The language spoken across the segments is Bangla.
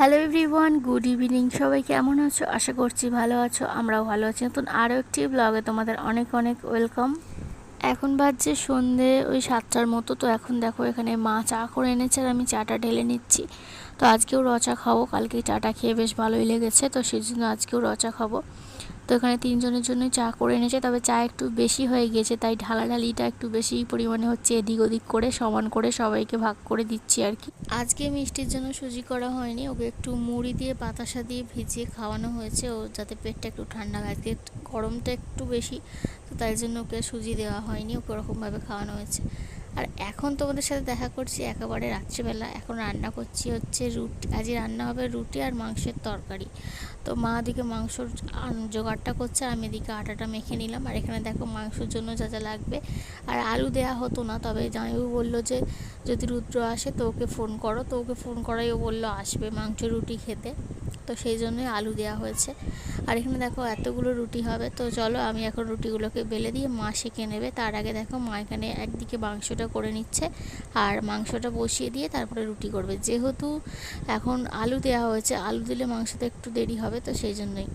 হ্যালো এভরিওয়ান গুড ইভিনিং সবাই কেমন আছো? আশা করছি ভালো আছো, আমরাও ভালো আছি। নতুন আরও একটি ব্লগে তোমাদের অনেক অনেক ওয়েলকাম এখন বাজছে সন্ধে, ওই সাতটার মতো, তো এখন দেখো এখানে মা চা করে এনেছে আর আমি চাটা ঢেলে নিচ্ছি। তো আজকেও রচা খাব কালকে চাটা খেয়ে বেশ ভালোই লেগেছে, তো সেই জন্য আজকেও রচা খাব। তো এখানে তিনজনের জন্যই চা করে এনেছে, তবে চা একটু বেশি হয়ে গিয়েছে, তাই ঢালাঢালিটা একটু বেশি পরিমাণে হচ্ছে এদিক ওদিক করে, সমান করে সবাইকে ভাগ করে দিচ্ছি আর কি। আজকে মিষ্টির জন্য সুজি করা হয়নি, ওকে একটু মুড়ি দিয়ে, বাতাসা দিয়ে ভিজিয়ে খাওয়ানো হয়েছে, ও যাতে পেটটা একটু ঠান্ডা হয় আজকে গরমটা একটু বেশি, তো তাই জন্য ওকে সুজি দেওয়া হয়নি, ওকে ওরকমভাবে খাওয়ানো হয়েছে। আর এখন তোমাদের সাথে দেখা করছি একেবারে রাত্রিবেলা। এখন রান্না করছি হচ্ছে রুটি, আজকে রান্না হবে রুটি আর মাংসের তরকারি। তো মা দিকে মাংসর জোগাড়টা করছে, আর আমি এদিকে আটাটা মেখে নিলাম। আর এখানে দেখো মাংসের জন্য যা যা লাগবে। আর আলু দেওয়া হতো না, তবে জামাইবাবু বলল যে, যদি রুদ্র আসে তো ওকে ফোন করো। তো ওকে ফোন করাই ও বলল আসবে মাংস রুটি খেতে। তো সেই জন্যই আলু দেওয়া হয়েছে। আর এখানে দেখো এতগুলো রুটি হবে। তো চলো আমি এখন রুটিগুলোকে বেলে দিয়ে মা সেঁকে নেবে। তার আগে দেখো মা এখানে একদিকে মাংসটা করে নিচ্ছে আর মাংসটা বসিয়ে দিয়ে তারপরে রুটি করবে। যেহেতু এখন আলু দেওয়া হয়েছে, আলু দিলে মাংসটা একটু দেরি হবে তো সেই জন্যই।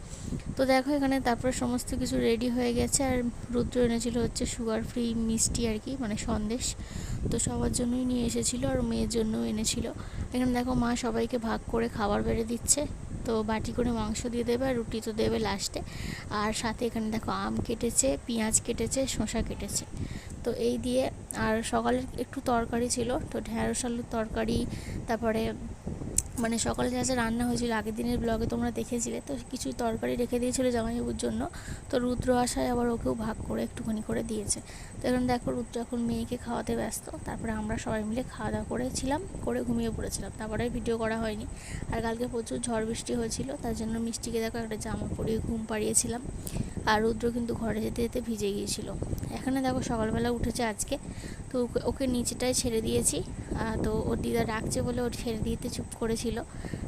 তো দেখো এখানে তারপরে সমস্ত কিছু রেডি হয়ে গেছে। আর রুদ্র এনেছিল হচ্ছে সুগার ফ্রি মিষ্টি আর কি মানে সন্দেশ। তো সবার জন্যই নিয়ে এসেছিল আর মেয়ের জন্যও এনেছিল। এখানে দেখো মা সবাইকে ভাগ করে খাবার বেড়ে দিচ্ছে। তো বাটি করে মাংস দিয়ে দেবে আর রুটি তো দেবে লাস্টে আর সাথে এখানে দেখো আম কেটেছে, পেঁয়াজ কেটেছে, শসা কেটেছে। তো এই দিয়ে আর সকালে একটু তরকারি ছিল, তো ঢ্যাঁড়স আলুর তরকারি, তারপরে মানে সকালে যা যা রান্না হয়েছিল, আগের দিনের ব্লগে তোমরা দেখেছিলে, তো কিছু তরকারি রেখে দিয়েছিল জামাইবাবুর জন্য। তো রুদ্র আসায় আবার ওকেও ভাগ করে একটুখানি করে দিয়েছে। তো এখন দেখো, রুদ্র এখন মেয়েকে খাওয়াতে ব্যস্ত। তারপরে আমরা সবাই মিলে খাওয়া দাওয়া করেছিলাম, করে ঘুমিয়ে পড়েছিলাম। তারপরে ভিডিও করা হয়নি। আর কালকে প্রচুর ঝড় বৃষ্টি হয়েছিল, তার জন্য মিষ্টিকে দেখো একটা জামা পরিয়ে ঘুম পাড়িয়েছিলাম। আর রুদ্র কিন্তু ঘরে যেতে যেতে ভিজে গিয়েছিল। এখানে দেখো সকালবেলা উঠেছে আজকে, তো ওকে নিচেটায় ছেড়ে দিয়েছি। তো ওর দিদা ডাকছে বলে ওর ছেড়ে দিতে চুপ করেছিল।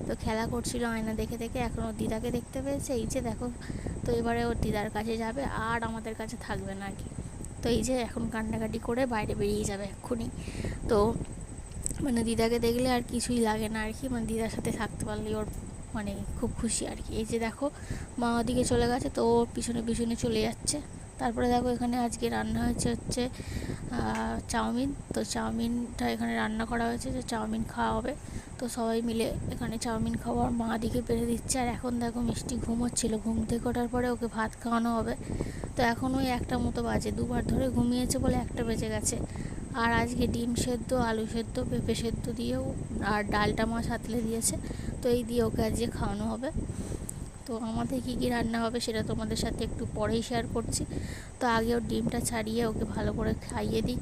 তো খেলা করছিল আয়না দেখে দেখে, এখন ওর দিদাকে দেখতে পেয়েছে। এই যে দেখো, তো এবারে ওর দিদার কাছে যাবে, আর আমাদের কাছে থাকবে না আর কি। তো এই যে এখন কান্নাকাটি করে বাইরে বেরিয়ে যাবে এক্ষুনি। তো মানে দিদাকে দেখলে আর কিছুই লাগে না আর কি মানে দিদার সাথে থাকতে পারলে ওর মানে খুব খুশি আর কি। এই যে দেখো, মা ওদিকে চলে গেছে, তো ওর পিছনে পিছনে চলে যাচ্ছে। তারপরে দেখো এখানে আজকে রান্না হয়েছে হচ্ছে চাউমিন। তো চাউমিনটা এখানে রান্না করা হয়েছে যে চাউমিন খাওয়া হবে। তো সবাই মিলে এখানে চাউমিন খাওয়ার মা দিকে পেরে দিচ্ছে। আর এখন দেখো মিষ্টি ঘুম ঘুমোচ্ছিল ঘুম থেকে ওঠার পরে ওকে ভাত খাওয়ানো হবে। তো এখন ওই একটা মতো বাজে। দুবার ধরে ঘুমিয়েছে বলে একটা বেজে গেছে। আর আজকে ডিম সেদ্ধ, আলু সেদ্ধ, পেঁপে সেদ্ধ দিয়েও আর ডালটা মা সাতলে দিয়েছে। তো এই দিয়ে ওকে আজকে খাওয়ানো হবে। তো আমাদের কী কী রান্না হবে সেটা তোমাদের সাথে একটু পরেই শেয়ার করছি। তো আগে ওর ডিমটা ছাড়িয়ে ওকে ভালো করে খাইয়ে দিই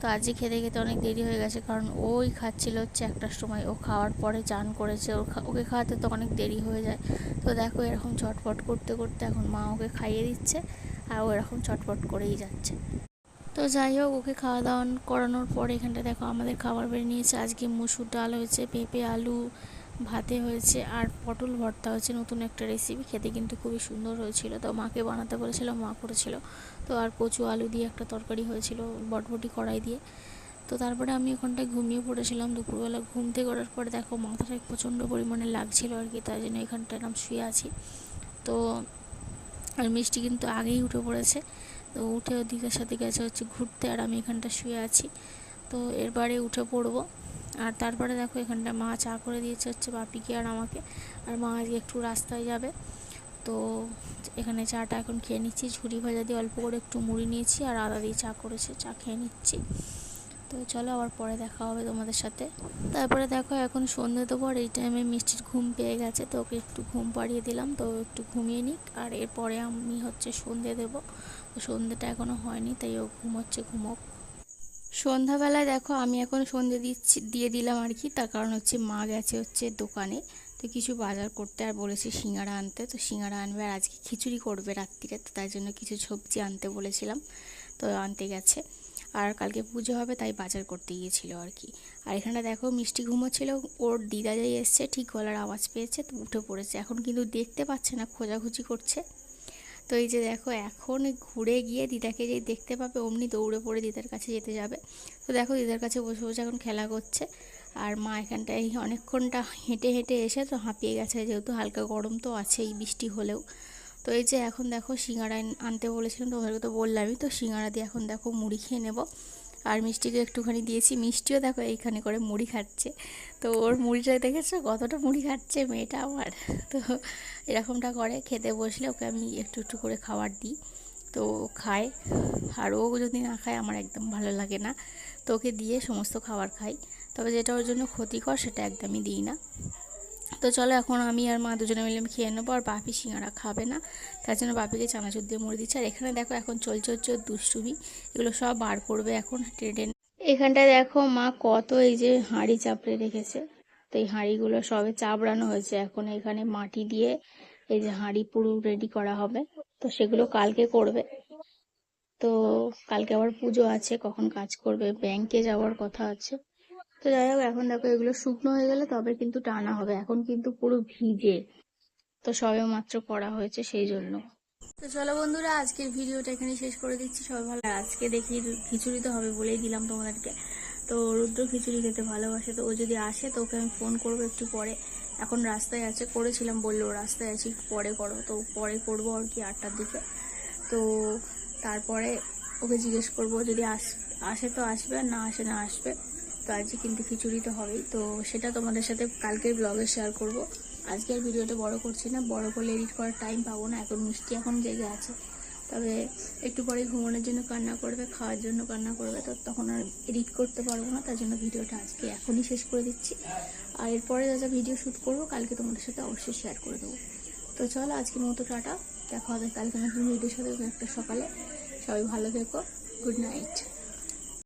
তো আজকে খেতে খেতে অনেক দেরি হয়ে গেছে কারণ ওই খাচ্ছিল হচ্ছে একটার সময়। ও খাওয়ার পরে চান করেছে, ওর ওকে খাওয়াতে তো অনেক দেরি হয়ে যায়। তো দেখো এরকম চটপট করতে করতে এখন মা ওকে খাইয়ে দিচ্ছে আর ও এরকম চটপট করেই যাচ্ছে। তো যাই হোক, ওকে খাওয়া দাওয়া করানোর পরে এখানটা দেখো আমাদের খাবার বেড়ে নিয়েছে। আজকে মুসুর ডাল হয়েছে, পেঁপে, আলু ভাতে হয়েছে আর পটল ভর্তা হয়েছে, নতুন একটা রেসিপি খেতে কিন্তু খুবই সুন্দর হয়েছিল। তো মাকে বানাতে বলেছিল, মা করেছিল। তো আর কচু আলু দিয়ে একটা তরকারি হয়েছিল, বটবটি কড়াই দিয়ে। তো তারপরে আমি ওখানটায় ঘুমিয়ে পড়েছিলাম দুপুরবেলা। ঘুম থেকে ওঠার পরে দেখো মাথাটা প্রচণ্ড পরিমাণে লাগছিল আর কি, তাই জন্য এখানটায় নাম শুয়ে আছি। তো আর মিষ্টি কিন্তু আগেই উঠে পড়েছে। তো উঠে ওর দিদার সাথে গেছে হচ্ছে ঘুরতে আর আমি এখানটা শুয়ে আছি। তো এরবারে উঠে পড়ব। আর তারপরে দেখো এখানটা মা চা করে দিয়েছে হচ্ছে বাপিকে আর আমাকে। আর মা আজকে একটু রাস্তায় যাবে। তো এখানে চাটা এখন খেয়ে নিচ্ছি। ঝুড়ি ভাজা দিয়ে অল্প করে একটু মুড়ি নিয়েছি আর আদা দিয়ে চা করেছে। চা খেয়ে নিচ্ছি। তো চলো আবার পরে দেখা হবে তোমাদের সাথে। তারপরে দেখো এখন সন্ধে দেবো আর এই টাইমে মিষ্টির ঘুম পেয়ে গেছে। তো ওকে একটু ঘুম পাড়িয়ে দিলাম। তো একটু ঘুমিয়ে নিক। আর এরপরে আমি হচ্ছে সন্ধে দেবো। তো সন্ধেটা এখনও হয়নি, তাই ও ঘুমোচ্ছে, ঘুমোক। সন্ধ্যাবেলায় দেখো, আমি এখন সন্ধে দিচ্ছি, দিয়ে দিলাম আর কি। তার কারণ হচ্ছে মা গেছে হচ্ছে দোকানে। তো কিছু বাজার করতে আর বলেছে সিঙ্গাড়া আনতে। তো সিঙ্গাড়া আনবে আর আজকে খিচুড়ি করবে রাত্রিরে। তো তাই জন্য কিছু সবজি আনতে বলেছিলাম। তো আনতে গেছে। আর কালকে পুজো হবে, তাই বাজার করতে গিয়েছিল আর কি। আর এখানে দেখো, মিষ্টি ঘুমোচ্ছিল। ওর দিদা যাই এসছে, ঠিক গলার আওয়াজ পেয়েছে, তো উঠে পড়েছে। এখন কিন্তু দেখতে পাচ্ছে না, খোঁজাখুঁজি করছে। তো এই যে দেখো, এখন ঘুরে গিয়ে দিদাকে যে দেখতে পাবে, অমনি দৌড়ে পড়ে দিদার কাছে যেতে যাবে। তো দেখো, দিদার কাছে বসে বসে এখন খেলা করছে। আর মা এখানটায় অনেকক্ষণটা হেঁটে হেঁটে এসে তো হাঁপিয়ে গেছে, যেহেতু হালকা গরম তো আছেই বৃষ্টি হলেও। তো এই যে এখন দেখো, সিঙ্গারা আনতে বলেছিলাম ওদেরকে তো বললামই, তো সিঙ্গারা দিয়ে এখন দেখো মুড়ি খেয়ে নেব। আর মিষ্টিকে একটুখানি দিয়েছি। মিষ্টিও দেখো এইখানে করে মুড়ি খাচ্ছে। তো ওর মুড়িটা দেখেছ? কতটা মুড়ি খাচ্ছে মেয়েটা আমার। তো এরকমটা করে, খেতে বসলে ওকে আমি একটু একটু করে খাবার দিই। তো খায়। আর ও যদি না খায় আমার একদম ভালো লাগে না। তো ওকে দিয়ে সমস্ত খাবার খাই। তবে যেটা ওর জন্য ক্ষতিকর সেটা একদমই দিই না। তো চলো এখন আমি আর মা দুজনে মিলে খেয়ে নেব, আর বাপি সিঙ্গারা খাবে না। তার জন্য বাপিকে চানাচুর দিয়ে মুড়ে দিচ্ছে। আর এখানে দেখো এখন চলছে হচ্ছে দুষ্টুমি, এগুলো সব বার করবে এখন ট্রেন। এখানটায় দেখো মা কত এই যে হাঁড়ি চাপড়ে রেখেছে। তো এই হাঁড়িগুলো সবে চাপড়ানো হয়েছে এখন এখানে মাটি দিয়ে। এই যে হাঁড়ি পুরো রেডি করা হবে। তো সেগুলো কালকে করবে। তো কালকে আবার পুজো আছে, কখন কাজ করবে ব্যাংকে যাওয়ার কথা আছে। তো যাই হোক এখন দেখো এগুলো শুকনো হয়ে গেলে তবে কিন্তু টানা হবে। এখন কিন্তু পুরো ভিজে। তো সবে মাত্র করা হয়েছে সেই জন্য। তো চলো বন্ধুরা, আজকের ভিডিওটা এখানে শেষ করে দিচ্ছি। সবাই ভালো আজকে দেখি খিচুড়ি তো হবে বলেই দিলাম তোমাদেরকে। তো রুদ্র খিচুড়ি খেতে ভালোবাসে, তো ও যদি আসে তো ওকে আমি ফোন করব একটু পরে। এখন রাস্তায় আছে, করেছিলাম বলল, রাস্তায় আছি পরে করো। তো পরে করব আর কি আটটার দিকে। তো তারপরে ওকে জিজ্ঞেস করব, যদি আস, আসে তো আসবে না আসে না আসবে। আজকে কিন্তু খিচুড়ি তো হবেই। তো সেটা তোমাদের সাথে কালকের ব্লগে শেয়ার করব। আজকের ভিডিওটা বড় করছি না, বড় করলে এডিট করার টাইম পাবো না, এখন মিষ্টি এখন জেগে আছে। তবে একটু পরে ঘুমানোর জন্য কান্না করবে, খাওয়ার জন্য কান্না করবে, তো তখন আর এডিট করতে পারব না, তার জন্য ভিডিওটা আজকে এখনই শেষ করে দিচ্ছি। আর এরপরে যা যা ভিডিও শ্যুট করব, কালকে তোমাদের সাথে অবশ্যই শেয়ার করে দেবো। তো চলো আজকের মতো টাটা, দেখা হবে কালকে নতুন ভিডিওর সাথে, একটা সকালে। সবাই ভালো থেকো গুড নাইট